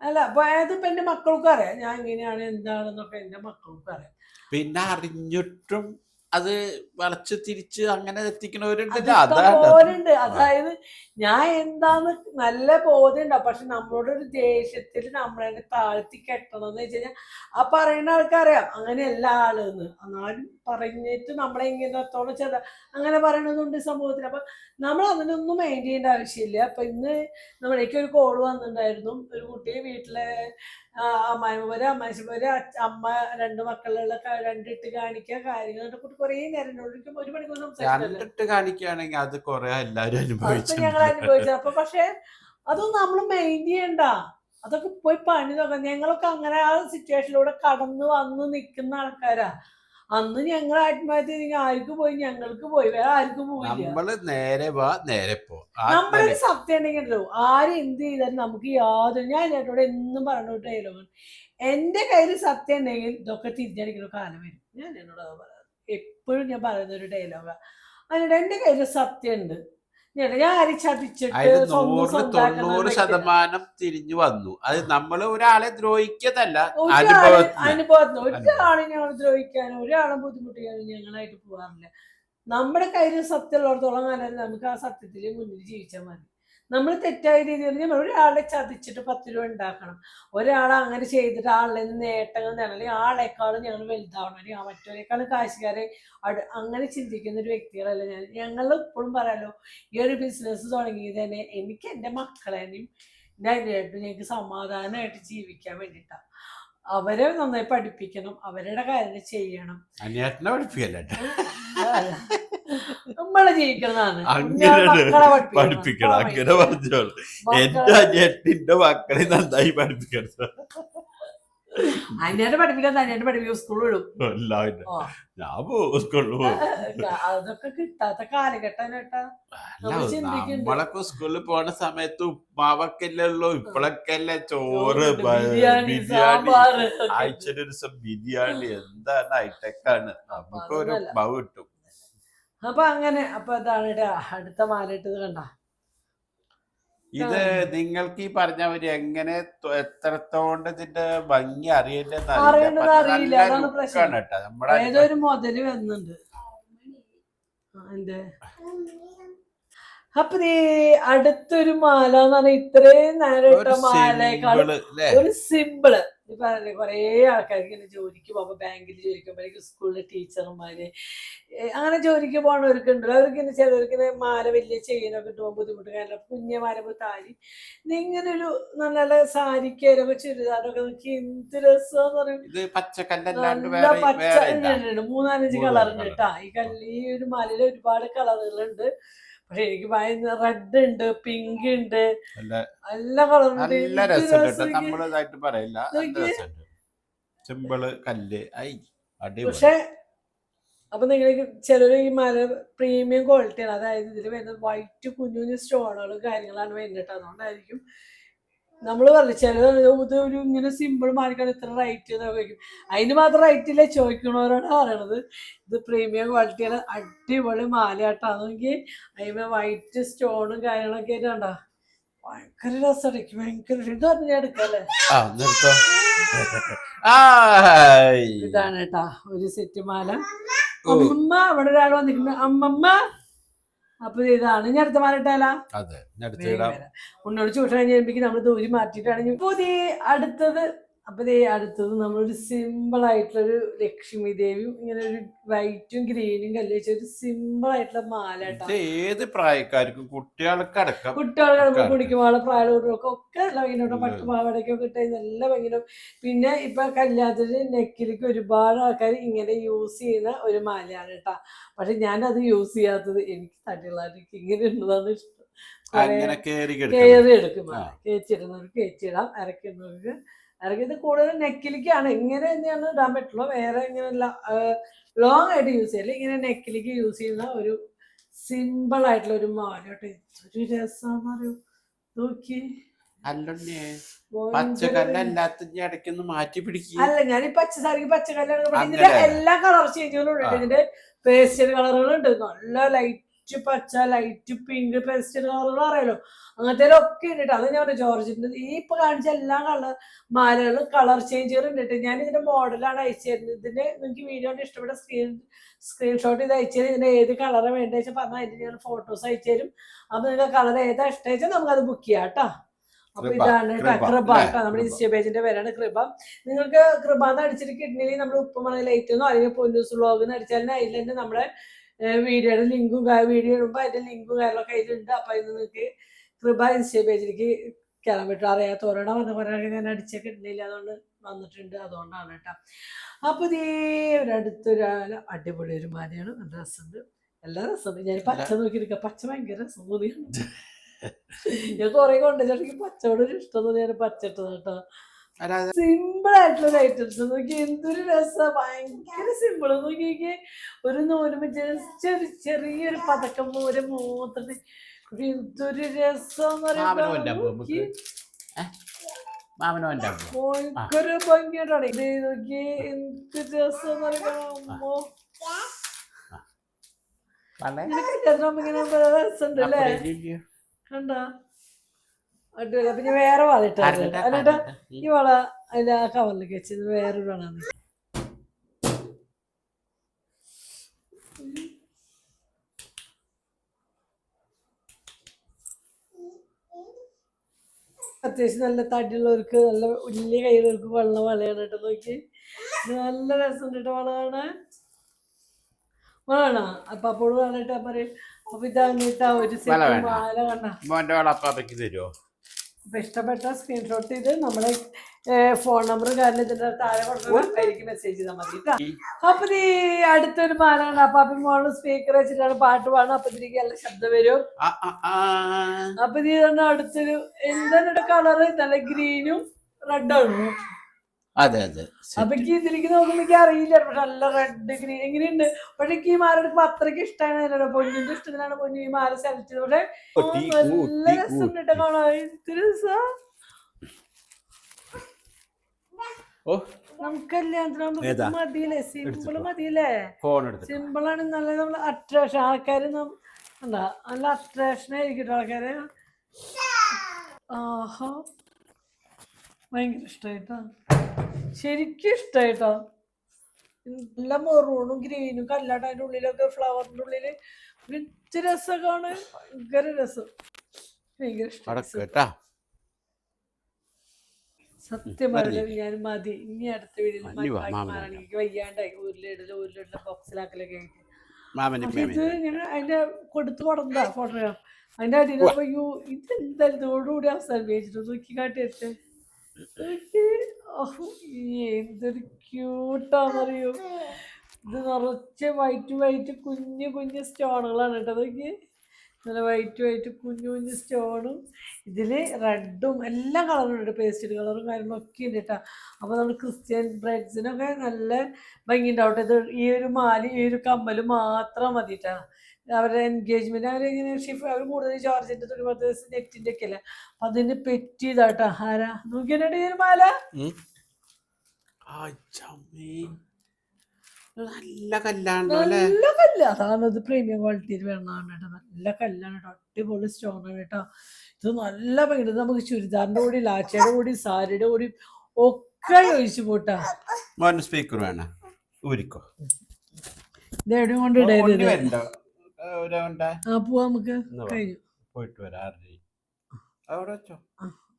അല്ല അപ്പൊ അതിപ്പോ എന്റെ മക്കൾക്കും അറിയാം. ഞാൻ എങ്ങനെയാണ് എന്താണെന്നൊക്കെ എന്റെ മക്കൾക്കും അറിയാം. പിന്നെ അറിഞ്ഞിട്ടും അത് വളച്ച് തിരിച്ച് അങ്ങനെ എത്തിക്കണവരുണ്ട് ഇഷ്ടംപോലെയുണ്ട് അതായത് ഞാൻ എന്താന്ന് നല്ല ബോധ്യമുണ്ടാവും പക്ഷെ നമ്മളോട് ഒരു ദേഷ്യത്തിൽ നമ്മളെ താഴ്ത്തി കെട്ടണം എന്ന് വെച്ച് കഴിഞ്ഞാൽ ആ പറയുന്ന ആൾക്കറിയാം അങ്ങനെയല്ല ആളെന്ന്. എന്നാലും പറഞ്ഞിട്ട് നമ്മളെ ഇങ്ങനത്തോളം ചെറുത അങ്ങനെ പറയണതുണ്ട് സമൂഹത്തിൽ. അപ്പൊ നമ്മൾ അതിനൊന്നും മൈൻഡ് ചെയ്യേണ്ട ആവശ്യമില്ല. അപ്പൊ ഇന്ന് നമ്മളേക്ക് ഒരു കോൾ വന്നിട്ടുണ്ടായിരുന്നു. ഒരു കുട്ടി വീട്ടിലെ അമ്മായിമാര് ഒരു അമ്മ രണ്ട് മക്കളുള്ള രണ്ടിട്ട് കാണിക്കുക കാര്യങ്ങൾ കുറേ നേരം ഒരു മണിക്കൂർ കണ്ടിട്ട് കാണിക്കുകയാണെങ്കിൽ അത് കുറെ എല്ലാരും അതൊക്കെ ഞങ്ങൾ അനുഭവിച്ചത് അപ്പൊ പക്ഷെ അതൊന്നും നമ്മൾ മെയിൻ ചെയ്യണ്ട. അതൊക്കെ പോയി പണി തുടങ്ങാം. ഞങ്ങളൊക്കെ അങ്ങനെ ആ സിറ്റുവേഷനിലൂടെ കടന്നു വന്ന് നിൽക്കുന്ന ആൾക്കാരാ. അന്ന് ഞങ്ങൾ ആത്മഹത്യ ചെയ്തെങ്കിൽ ആർക്ക് പോയി? ഞങ്ങൾക്ക് പോയി. വേറെ ആർക്കും പോയില്ല നമ്മൾ നേരെ വാ നേരെ പോ. നമ്മളൊരു സത്യം ഉണ്ടെങ്കിലോ? ആര് എന്ത് ചെയ്താലും നമുക്ക് യാതൊരു ഞാൻ ചേട്ടോട് എന്നും പറഞ്ഞു ഡയലോഗ് എന്റെ കയ്യിൽ സത്യം ഉണ്ടെങ്കിൽ ഇതൊക്കെ തിരിഞ്ഞടിക്കുന്ന കാലം വരും. ഞാൻ എന്നോട് അത് പറയാം എപ്പോഴും ഞാൻ പറയുന്ന ഒരു ഡയലോഗാ അതിനോട് എന്റെ കയ്യിൽ സത്യം ഉണ്ട്. അതിൽ സ്വന്തം തൊണ്ണൂറ് ശതമാനം തിരിഞ്ഞു വന്നു. അത് നമ്മൾ ഒരാളെ ദ്രോഹിക്കതല്ല അനുഭവത്തിന് ഒരാളെ ഞങ്ങൾ ദ്രോഹിക്കാനോ ഒരാളെ ബുദ്ധിമുട്ടിക്കാനോ ഞങ്ങളായിട്ട് പോകാറില്ല നമ്മുടെ കയ്യിൽ സത്യമുള്ളിടത്തോളം കാലം നമുക്ക് ആ സത്യത്തിൽ മുന്നിൽ ജീവിച്ചാൽ മതി. നമ്മൾ തെറ്റായ രീതിയിൽ നമ്മൾ ഒരാളെ ചതിച്ചിട്ട് പത്ത് രൂപ ഉണ്ടാക്കണം. ഒരാളെ അങ്ങനെ ചെയ്തിട്ട് ആളിൽ നിന്ന് നേട്ടങ്ങൾ നേടണം. ആളെക്കാളും ഞങ്ങൾ വലുതാവണം. അല്ലെങ്കിൽ ആ മറ്റവരെക്കാളും കാശുകാരെ അടു അങ്ങനെ ചിന്തിക്കുന്ന ഒരു വ്യക്തികളല്ല ഞാൻ. ഞങ്ങൾ ഇപ്പോഴും പറയാലോ ഈ ഒരു ബിസിനസ് തുടങ്ങിയത് തന്നെ എനിക്ക് എന്റെ മക്കളെയും ധൈര്യമായിട്ട് ഞങ്ങൾക്ക് സമാധാനമായിട്ട് ജീവിക്കാൻ വേണ്ടിയിട്ടാണ് അവരെ നന്നായി പഠിപ്പിക്കണം. അവരുടെ കാര്യങ്ങൾ ചെയ്യണം. പഠിപ്പിക്കല്ല? *laughs* നമ്മളെ ജീവിക്കണതാണ് അങ്ങനെ മക്കളെ പഠിപ്പിക്കണം. അങ്ങനെ പറഞ്ഞോളൂ. എന്റെ അനിയത്തിന്റെ മക്കളെ നന്നായി പഠിപ്പിക്കണം. അനിയായിട്ട് പഠിപ്പിക്കാൻ അനിയായിട്ട് പഠിപ്പിക്കും സ്കൂളിൽ വിടും. ഞാൻ പോകും സ്കൂളിൽ പോകും അതൊക്കെ കിട്ടാത്ത കാലഘട്ടം. നമ്മളൊക്കെ സ്കൂളിൽ പോണ സമയത്ത് ഉപ്പാവൊക്കെ ഉള്ളൂ. ഇപ്പോഴൊക്കെ അല്ലേ ചോറ് ബിരിയാണി ആഴ്ചയിൽ ഒരു ദിവസം ബിരിയാണി. എന്താണ് ഹൈടെക് ആണ് നമുക്ക് ഒരു ഉപ്പാവ് കിട്ടും. അപ്പൊ അങ്ങനെ അപ്പൊ അതാണ് ട്ടാ അടുത്ത മാലയിട്ട് കണ്ട. ഇത് നിങ്ങൾക്ക് ഈ പറഞ്ഞവര് എങ്ങനെ എത്രത്തോണ്ട് ഇതിന്റെ ഭംഗി അറിയേണ്ടത് അറിയില്ല. അതാണ് പ്രശ്നം. മുതൽ വന്നുണ്ട് ആ, അപ്പൊ നീ അടുത്തൊരു മാല എന്ന് പറഞ്ഞാൽ ഇത്രയും നേരം ഇട്ട മാലയേക്കാളും ഒരു സിമ്പിൾ ഇപ്പൊ കുറേ ആൾക്കാർ ഇങ്ങനെ ജോലിക്ക് പോകുമ്പോൾ ബാങ്കിൽ ജോലിക്ക് പോകുമ്പോൾ സ്കൂളിലെ ടീച്ചർമാര് അങ്ങനെ ജോലിക്ക് പോകണവർക്ക് ഉണ്ടല്ലോ. അവർക്ക് ഇങ്ങനെ മാല വലിയ ചെയിനൊക്കെ കിട്ടുമ്പോൾ ബുദ്ധിമുട്ട് കാരണം കുഞ്ഞ മാല പോയി താരി ഇങ്ങനെ ഒരു നല്ല നല്ല സാരിക്കരൊക്കെ ചുരിദാറൊക്കെ നോക്കി എന്ത് രസം പറയും. ഇത് പച്ചക്കല്ലല്ലാണ്ട് നല്ല പച്ച മൂന്നാലഞ്ച് കളറുണ്ട് കേട്ടാ ഈ കല്ല് ഈ ഒരു മലയിൽ ഒരുപാട് കളറുകളുണ്ട്. പക്ഷെ എനിക്ക് ഭയങ്കര റെഡ് ഉണ്ട് പിങ്ക് ഉണ്ട്. നല്ല കളർ നല്ല രസമുണ്ട് പറയില്ല. സിമ്പിൾ കല്ല്. ഐ പക്ഷെ അപ്പൊ നിങ്ങൾക്ക് ചിലർ ഈ മല പ്രീമിയം ക്വാളിറ്റിയാണ് അതായത് ഇതിൽ വരുന്നത് വൈറ്റ് കുഞ്ഞു കുഞ്ഞു സ്റ്റോണുകളും കാര്യങ്ങളാണ് വരുന്നത് അതുകൊണ്ടായിരിക്കും നമ്മൾ പറഞ്ഞു ചിലത് ഇത് ഒരു ഇങ്ങനെ സിമ്പിൾ മാറിക്കാണ് ഇത്ര റൈറ്റ് എന്നൊക്കെ ചോദിക്കും. അതിന് മാത്രം റൈറ്റ് ഇല്ല ചോദിക്കണവരാണ് പറയണത്. ഇത് പ്രീമിയം ക്വാളിറ്റിയാണ് അടിപൊളി മാലയാട്ടാണെങ്കിൽ അതിന് വൈറ്റ് സ്റ്റോണും കാര്യങ്ങളൊക്കെ ആയിട്ട് കണ്ടോ. ഭയങ്കര രസമായിരിക്കും ഭയങ്കര ഇത് പറഞ്ഞ എടുക്കല്ലേ. *laughs* ഇതാണ് കേട്ടാ ഒരു സെറ്റ് മാല. അമ്മ അവിടെ ഒരാൾ വന്നിട്ടുണ്ട് അമ്മമ്മ അപ്പൊ ഇതാണ്. ഞാൻ അടുത്ത മാറിട്ടാലോട് ചൂഷണം അതെ ഞാൻ ഉണ്ണോട് നമ്മൾ ദൂരി മാറ്റിയിട്ടാണ് ഇനി പുതിയ അടുത്തത് അപ്പൊ ദേ അടുത്തത് നമ്മളൊരു സിമ്പിൾ ആയിട്ടുള്ളൊരു ലക്ഷ്മി ദേവിയും ഇങ്ങനെ ഒരു വൈറ്റും ഗ്രീനും കല്ല് വെച്ച ഒരു സിമ്പിൾ ആയിട്ടുള്ള മാല കേട്ടോ. ഏത് പ്രായക്കാർക്കും കുട്ടികൾക്കടക്കം കുട്ടികൾക്കടക്കം. കുടിക്കുമ്പോൾ പ്രായമുള്ളവർക്കും ഒക്കെ ഉം. പട്ടുപാവടയ്ക്കൊക്കെ ഇട്ട് നല്ല ഭയങ്കര പിന്നെ ഇപ്പൊ കല്യാണത്തിന് നെക്കിലേക്ക് ഒരുപാട് ആൾക്കാർ ഇങ്ങനെ യൂസ് ചെയ്യുന്ന ഒരു മാലയാണ് കേട്ടാ. പക്ഷെ ഞാനത് യൂസ് ചെയ്യാത്തത് എനിക്ക് തടികളായിട്ട് ഇങ്ങനെ ഉള്ളതാണ് ഇഷ്ടം. കയറി അങ്ങനെ കയറി എടുക്കും. കയറ്റിടുന്നവർക്ക് കേച്ചിടുന്നവർക്ക് കേച്ചിടാം ഇറക്കുന്നവർക്ക് ഇത് കൂടുതൽ നെക്കിലേക്കാണ്. ഇങ്ങനെ തന്നെയാണ് ഇടാൻ പറ്റുള്ളൂ. വേറെ ഇങ്ങനെ ലോങ് ആയിട്ട് യൂസ് ചെയ്യില്ല? ഇങ്ങനെ നെക്കിലേക്ക് യൂസ് ചെയ്യുന്ന ഒരു സിമ്പിൾ ആയിട്ടുള്ള ഒരു മാല കേട്ടോ. രസം രസമാണെന്ന് അറിയോ നോക്കി മാറ്റി അല്ല ഞാൻ ഈ പച്ച സാരിക്ക് പച്ചക്കല്ലാണ് എല്ലാ കളർ ചേഞ്ചുകളും ഉണ്ട്. ഇതിന്റെ പേസ്റ്റൽ കളറുകളുണ്ട് നല്ല ലൈറ്റ് പച്ച ലൈറ്റ് പിങ്ക് പെസ്റ്റൽ കളറുകൾ അറിയാലോ അങ്ങനത്തെ ഒക്കെ ഉണ്ട്. അത് ഞാൻ പറഞ്ഞു ജോർജിന്റെ ഈ ഇപ്പൊ കാണിച്ച എല്ലാ കളർ മാലകളും കളർ ചേഞ്ചർ ഉണ്ട്. ഞാൻ ഇതിന്റെ മോഡലാണ് അയച്ചു തരുന്നത് ഇതിന്റെ നിങ്ങൾക്ക് വീഡിയോ ഇഷ്ടപ്പെട്ട സ്ക്രീൻ സ്ക്രീൻഷോട്ട് ഇത് അയച്ചു തരും ഇതിന്റെ ഏത് കളറ് വേണ്ടത് വെച്ചാൽ പറഞ്ഞാൽ അതിന്റെ ഞാൻ ഫോട്ടോസ് അയച്ചു തരും അപ്പൊ നിങ്ങൾക്ക് കളർ ഏതാ ഇഷ്ടം വെച്ചാൽ അത് ബുക്ക് ചെയ്യാം കേട്ടോ അപ്പൊ ഇതാണ്. കൃപ. നമ്മുടെ ഇൻസ്റ്റ ഇൻസ്റ്റാ പേജിന്റെ പേരാണ് കൃപ നിങ്ങൾക്ക് കൃപ എന്ന് അടിച്ചിട്ട് കിഡ്നിയിൽ നമ്മൾ ഉപ്പുമണ ലൈറ്റ് എന്നോ അല്ലെങ്കിൽ പൊന്നൂസ് വ്ളോഗ് എന്ന് അടിച്ചാൽ അതിൽ തന്നെ നമ്മുടെ വീഡിയോയുടെ ലിങ്കും വീഡിയോ ഇടുമ്പോൾ അതിന്റെ ലിങ്കും കാര്യങ്ങളൊക്കെ അതിലുണ്ട്. അപ്പൊ അതിന് നിങ്ങൾക്ക് കൃപ ഇൻസ്റ്റാ പേജിലേക്ക് കയറാൻ പറ്റും. അറിയാത്തവരോടെ വന്ന കുറേ ഞാൻ അടിച്ചൊക്കെ ഇടുന്നില്ല അതുകൊണ്ട് വന്നിട്ടുണ്ട്. അതുകൊണ്ടാണ് കേട്ടോ. അപ്പൊ ഇതേ ഒരു അടുത്തൊരു അടിപൊളി ഒരു മാനയാണ് നല്ല രസമുണ്ട്. എല്ലാ രസമുണ്ട്. ഞാൻ പച്ച നോക്കി നിൽക്കാം. പച്ച ഭയങ്കര രസം തോന്നിയാണ്. ഞാൻ കുറേ കൊണ്ടുവച്ചിട്ടുണ്ടെങ്കിൽ പച്ചയോട് ഒരു ഇഷ്ടം തോന്നി ഞാൻ പച്ച ഇട്ടത് കേട്ടോ. സിമ്പിൾ ആയിട്ടുള്ള ഐറ്റംസ് നോക്കി എന്തൊരു രസം. ഭയങ്കര സിമ്പിൾ നോക്കി ഒരു നൂലുമ്പ് ജസ്റ്റ് ഒരു ചെറിയൊരു പതക്കം പോലെ മൂത്തിട്ട് എന്തൊരു രസം അമ്മ ഭയങ്കര ഭംഗിയായിട്ടാണ് ഇത് നോക്കി എന്ത് രസം വളരെ ഇങ്ങനെ രസമുണ്ട് അല്ലേ? അപ്പുറം കണ്ട? ഞാൻ വേറെ വള കാലിന്റെ? ഈ വള അതിന്റെ ആ കവറിലേക്ക് വെച്ചത് വേറൊരു വളാണ് അത്യാവശ്യം നല്ല തടിയുള്ളവർക്ക് നല്ല വലിയ കൈകൾക്ക് വെള്ളം വളയാണ് കേട്ടോ നോക്കി. നല്ല രസം കേട്ടോ വളമാണ് വളാണ് അപ്പൊ അപ്പോഴും വേണിട്ടാ പറയും അപ്പൊ ഇതാ ഒരു സെറ്റ് വാല കണ്ട. തരുമോ അപ്പൊ ഇഷ്ടപ്പെട്ട സ്ക്രീൻഷോട്ട് ചെയ്ത് നമ്മളെ ഫോൺ നമ്പർ കാരണം ഇതിന്റെ താഴെ കൊടുക്കുമ്പോഴേക്ക് മെസ്സേജ് ചെയ്താൽ മതി. അപ്പൊ ഈ അടുത്തൊരു മാനാണ് അപ്പൊ അപ്പൊ മോൾ സ്പീക്കർ വെച്ചിട്ടാണ് പാട്ട് പാടണം അപ്പൊ ഇതിലേക്ക് നല്ല ശബ്ദം വരും. അപ്പൊ ഇത് അടുത്തൊരു എന്താണ് കളറ് നല്ല ഗ്രീനും റെഡാണ് അതെ അതെ. അപ്പൊ എനിക്ക് ഇതിലേക്ക് നോക്കുമ്പോ എനിക്ക് അറിയില്ല. പക്ഷെ നല്ല റെഡ് ഗ്രീൻ എങ്ങനെയുണ്ട്? പക്ഷെ എനിക്ക് ഈ മാല എടുക്കുമ്പോ അത്രയ്ക്ക് ഇഷ്ടമാണ് പൊന്നിന്റെ ഇഷ്ടത്തിനാണ് പൊന്നു ഈ മാല സെലക്ട് ചെയ്തത്? പക്ഷെ നല്ല രസം കൂട്ടി. കാണാൻ. എന്ത് രസാ. ഓ. നമുക്ക് കല്യാണത്തിന്? മതിയില്ലേ? സിമ്പിൾ. മതിയില്ലേ? സിമ്പിൾ ആണ്. നല്ല നമ്മൾ അട്രാക്ഷൻ ആൾക്കാര് നല്ല അട്രാക്ഷൻ ആയിരിക്കും ആൾക്കാര്. ആഹാ. ഭയങ്കര ഇഷ്ടായിട്ടാ. ശരിക്കും ഇഷ്ടായിട്ടോ. നല്ല മെറൂണും ഗ്രീനും കല്ലാട്ട അതിന്റെ ഉള്ളിലൊക്കെ ഫ്ലവറിന്റെ ഉള്ളിൽ രസമാണ്. ഭയങ്കര രസം. ഭയങ്കര ഇഷ്ടം. ഞാൻ മതി. ഇനി അടുത്ത വീട്ടിൽ എനിക്ക് വയ്യാണ്ടായി ഉരുളിടൽ ഉരുളിടല ബോക്സിലാക്കലൊക്കെ ആയിട്ട്. ഇത് ഞാൻ അതിന്റെ കൊടുത്തു കൊടുന്നതാ ഫോട്ടോ അതിന്റെ അടിയിൽ അപ്പൊ ഇതെന്താ ഇതോടുകൂടി അവസാനം വെച്ചിട്ട് നോക്കി കാട്ടിയിട്ട് എന്തൊരു ക്യൂട്ടാന്നറിയോ ഇത് നിറച്ച് വൈറ്റ് വൈറ്റ് കുഞ്ഞു കുഞ്ഞു സ്റ്റോണുകളാണ് കേട്ടോ നോക്കി നല്ല വൈറ്റ് വൈറ്റ് കുഞ്ഞു കുഞ്ഞു സ്റ്റോണും ഇതിൽ റെഡും എല്ലാ കളറും ഉണ്ട്. പേസ്റ്റൽ കളറും കാര്യങ്ങളൊക്കെ ഉണ്ട് കേട്ടോ. അപ്പോൾ നമ്മൾ ക്രിസ്ത്യൻ ബ്രെഡ്സിനൊക്കെ നല്ല ഭംഗി ഉണ്ടാവട്ടെ ഇത് ഈ ഒരു മാലി ഈ ഒരു കമ്മൽ മാത്രം മതി കേട്ടോ. അവരുടെ എൻഗേജ്മെന്റ് അവരിങ്ങനെ ഷിഫ് അവർ കൂടുതൽ ചാർജ് തുണി പത്ത് ദിവസം നെറ്റിന്റെ ഒക്കെ അല്ലേ? അപ്പം അതിന് പെറ്റിയതാട്ടോ ആര? ഈ ഒരു മാല. നല്ല കല്ലാണ് നല്ല കല്ല്. അതാണ് ഇത് പ്രീമിയം ക്വാളിറ്റിയിൽ വരുന്നതാണ് കേട്ടോ നല്ല കല്ലാണ് കേട്ടോ അടിപൊളി സ്റ്റോൺ ആണ് കേട്ടോ ഇത് നല്ല ഭംഗി നമുക്ക് ചുരിദാറിന്റെ കൂടി ലാച്ചയുടെ കൂടി സാരിയുടെ കൂടി ഒക്കെ ഒഴിച്ചു പോട്ടാ. സ്പീക്കർ വേണം. ഊരിക്കോ. ഇത് എവിടെയും കൊണ്ട് പോവാ നമുക്ക്. കഴിഞ്ഞു. പോയിട്ട് വരാം ആരുടെ അവിടെ വെച്ചോ.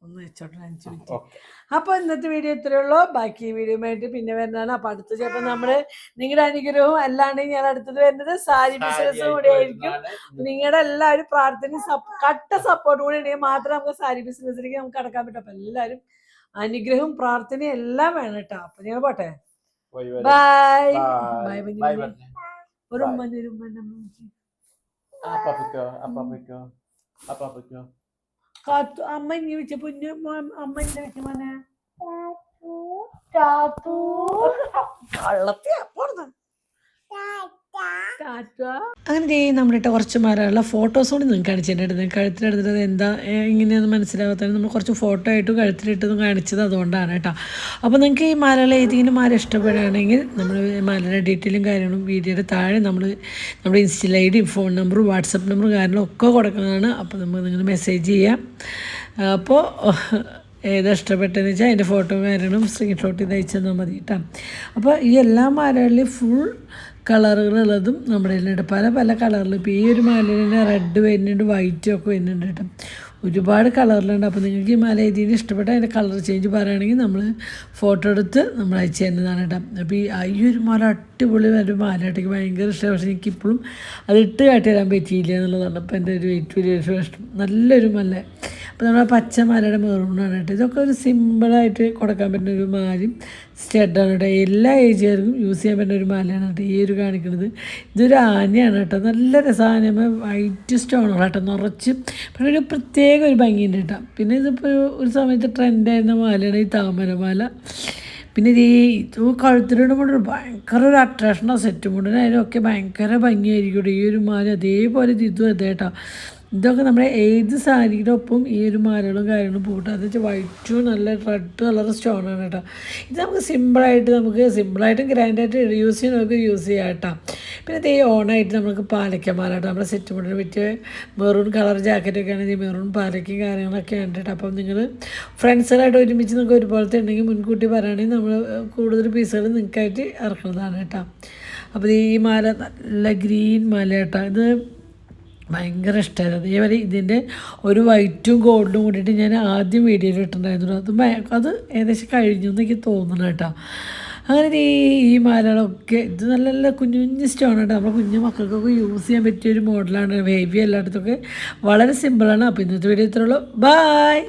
ഒന്ന് വെച്ചോട്ടെ അഞ്ച് മിനിറ്റ്. ഓക്കെ. അപ്പൊ ഇന്നത്തെ വീഡിയോ ഇത്രേ ഉള്ളൂ. ബാക്കി വീഡിയോ ആയിട്ട് പിന്നെ വരുന്നതാണ്. അപ്പൊ അടുത്ത ചിലപ്പോൾ നമ്മൾ നിങ്ങളുടെ അനുഗ്രഹവും അല്ലാണ്ട് ഞാൻ അടുത്തത് വരുന്നത് സാരി ബിസിനസ്സും കൂടി ആയിരിക്കും. നിങ്ങളുടെ എല്ലാവരും പ്രാർത്ഥന കട്ട സപ്പോർട്ട് കൂടി ഉണ്ടെങ്കിൽ മാത്രം നമുക്ക് സാരി ബിസിനസ്സിലേക്ക് നമുക്ക് കടക്കാൻ പറ്റും. അപ്പൊ എല്ലാരും അനുഗ്രഹവും പ്രാർത്ഥനയും എല്ലാം വേണം കേട്ടോ. അപ്പൊ ഞാൻ പോട്ടെ. ബൈ ബൈ ബൈ ഒരു ഉമ്മൻ ഒരു ഉമ്മ അപ്പാപ്പിക്കോ അപ്പാപ്പിക്കോ അപ്പാപ്പിക്കോ കാത്തു അമ്മ ഇനി വെച്ചപ്പോ പൊന്നു അമ്മ ഇങ്ങനെ വെച്ച മോനെ കള്ളത്തിയാ അങ്ങനെ ദേ നമ്മുടെ കുറച്ച് മരമുള്ള ഫോട്ടോസ് കൂടി നിങ്ങൾക്ക് കാണിച്ചിട്ടുണ്ട്. കഴുത്തിലെടുത്തത് എന്താ ഇങ്ങനെയൊന്നും മനസ്സിലാവാത്ത നമ്മൾ കുറച്ച് ഫോട്ടോ ആയിട്ട് കഴുത്തിലിട്ടതും കാണിച്ചത് അതുകൊണ്ടാണ് കേട്ടോ. അപ്പോൾ നിങ്ങൾക്ക് ഈ മലകൾ ഏതെങ്കിലും മല ഇഷ്ടപ്പെടുകയാണെങ്കിൽ നമ്മൾ മലയുടെ ഡീറ്റെയിലും കാര്യങ്ങളും വീഡിയോയുടെ താഴെ നമ്മൾ നമ്മുടെ ഇൻസ്റ്റയിൽ ഐ ഫോൺ നമ്പറും വാട്സപ്പ് നമ്പറും കാര്യങ്ങളും ഒക്കെ കൊടുക്കുന്നതാണ്. അപ്പോൾ നമുക്ക് നിങ്ങൾ മെസ്സേജ് ചെയ്യാം. അപ്പോൾ ഏതാ ഇഷ്ടപ്പെട്ടതെന്ന് വെച്ചാൽ അതിന്റെ ഫോട്ടോ കാര്യങ്ങളും സ്ക്രീൻഷോട്ട് ചെയ്ത് അയച്ചു തന്നാൽ മതി കേട്ടോ. അപ്പോൾ ഈ എല്ലാ മാലകളിലും ഫുൾ കളറുകളുള്ളതും നമ്മുടെ കയ്യിലുണ്ട് പല പല കളറിൽ ഇപ്പോൾ ഈ ഒരു മാലയിൽ തന്നെ റെഡ് വരുന്നുണ്ട് വൈറ്റും ഒക്കെ വരുന്നുണ്ട് കേട്ടോ. ഒരുപാട് കളറിലുണ്ട്. അപ്പോൾ നിങ്ങൾക്ക് ഈ മാല ഇതിന് ഇഷ്ടപ്പെട്ട അതിന്റെ കളർ ചേഞ്ച് പറയുകയാണെങ്കിൽ നമ്മൾ ഫോട്ടോ എടുത്ത് നമ്മൾ അയച്ചു തരുന്നതാണ് കേട്ടോ. അപ്പോൾ ഈ ഈ ഒരു മാല അടിപൊളി ഒരു മാല കേട്ടോ. ഭയങ്കര ഇഷ്ടമാണ്. പക്ഷേ എനിക്ക് ഇപ്പോഴും അത് ഇട്ട് കാട്ടി തരാൻ പറ്റിയില്ല എന്നുള്ളതാണ്. അപ്പോൾ എന്റെ ഒരു ഏറ്റവും വലിയ ഇഷ്ടം. നല്ലൊരു മല. അപ്പോൾ നമ്മുടെ പച്ച മലയുടെ മെറൂണാണ് കേട്ടോ. ഇതൊക്കെ ഒരു സിമ്പിളായിട്ട് കൊടുക്കാൻ പറ്റുന്ന ഒരു മാലയും സ്റ്റഡാണ് കേട്ടോ എല്ലാ ഏജുകാർക്കും യൂസ് ചെയ്യാൻ പറ്റുന്ന ഒരു മാലയാണ് കേട്ടോ ഈ ഒരു കാണിക്കുന്നത്. ഇതൊരു ആനയാണ് കേട്ടോ. നല്ല രസമാണ് വൈറ്റ് സ്റ്റോണാണ് കേട്ടോ. നിറച്ച് പക്ഷേ ഒരു പ്രത്യേക ഒരു ഭംഗിയുണ്ട് കേട്ടോ. പിന്നെ ഇതിപ്പോൾ ഒരു സമയത്ത് ട്രെൻഡായിരുന്ന മാലയാണ് ഈ താമരമാല പിന്നെ ഇത് ഈ ഇത് കഴുത്തിലിടുമ്പോൾ ഒരു ഭയങ്കര ഒരു അട്രാക്ഷനാണ് സെറ്റ് മുണ്ടിനായാലും ഒക്കെ ഭയങ്കര ഭംഗിയായിരിക്കും ഈ ഒരു മാല അതേപോലെ ഇത് അതേട്ടോ ഇതൊക്കെ നമ്മുടെ ഏത് സാരിയുടെ ഒപ്പം ഈ ഒരു മാലകളും കാര്യങ്ങളും പോകട്ടെ അത് വെച്ചാൽ വൈറ്റും നല്ല റെഡ് കളർ സ്റ്റോൺ ആണ് കേട്ടോ. ഇത് നമുക്ക് സിമ്പിളായിട്ട് നമുക്ക് സിമ്പിളായിട്ടും ഗ്രാൻഡായിട്ട് യൂസ് ചെയ്യാൻ നമുക്ക് യൂസ് ചെയ്യാം കേട്ടോ. പിന്നെ ഇത് ഈ ഓണായിട്ട് നമുക്ക് പാലക്ക മാല കേട്ടോ. നമ്മുടെ സെറ്റ് മുട്ടിന് പറ്റിയ മെറൂൺ കളർ ജാക്കറ്റൊക്കെ ആണെങ്കിൽ മെറൂൺ പാലയ്ക്കും കാര്യങ്ങളൊക്കെ ഉണ്ട് കേട്ടോ. അപ്പം നിങ്ങൾ ഫ്രണ്ട്സുകളായിട്ട് ഒരുമിച്ച് നിങ്ങൾക്ക് ഒരുപോലത്തെ ഉണ്ടെങ്കിൽ മുൻകൂട്ടി പറയുകയാണെങ്കിൽ നമ്മൾ കൂടുതൽ പീസുകൾ നിങ്ങൾക്കായിട്ട് ഇറക്കുന്നതാണ് കേട്ടോ. അപ്പോൾ ഈ മാല നല്ല ഗ്രീൻ മാല കേട്ടോ. ഇത് ഭയങ്കര ഇഷ്ടമായിരുന്നു അതേപോലെ ഇതിന്റെ ഒരു വൈറ്റും ഗോൾഡും കൂടിയിട്ട് ഞാൻ ആദ്യം വീഡിയോയിൽ ഇട്ടിട്ടുണ്ടായിരുന്നു. അത് അത് ഏകദേശം കഴിഞ്ഞു എന്നൊക്കെ തോന്നണം കേട്ടോ. അങ്ങനെ ഈ മാലകളൊക്കെ ഇത് നല്ല നല്ല കുഞ്ഞു കുഞ്ഞു സ്റ്റോൺ കേട്ടോ. നമ്മുടെ കുഞ്ഞു മക്കൾക്കൊക്കെ യൂസ് ചെയ്യാൻ പറ്റിയ ഒരു മോഡലാണ്. ഹെവി എല്ലായിടത്തൊക്കെ വളരെ സിമ്പിളാണ് അപ്പോൾ ഇന്നത്തെ വീഡിയോ ഇത്രയുള്ളൂ ബായ്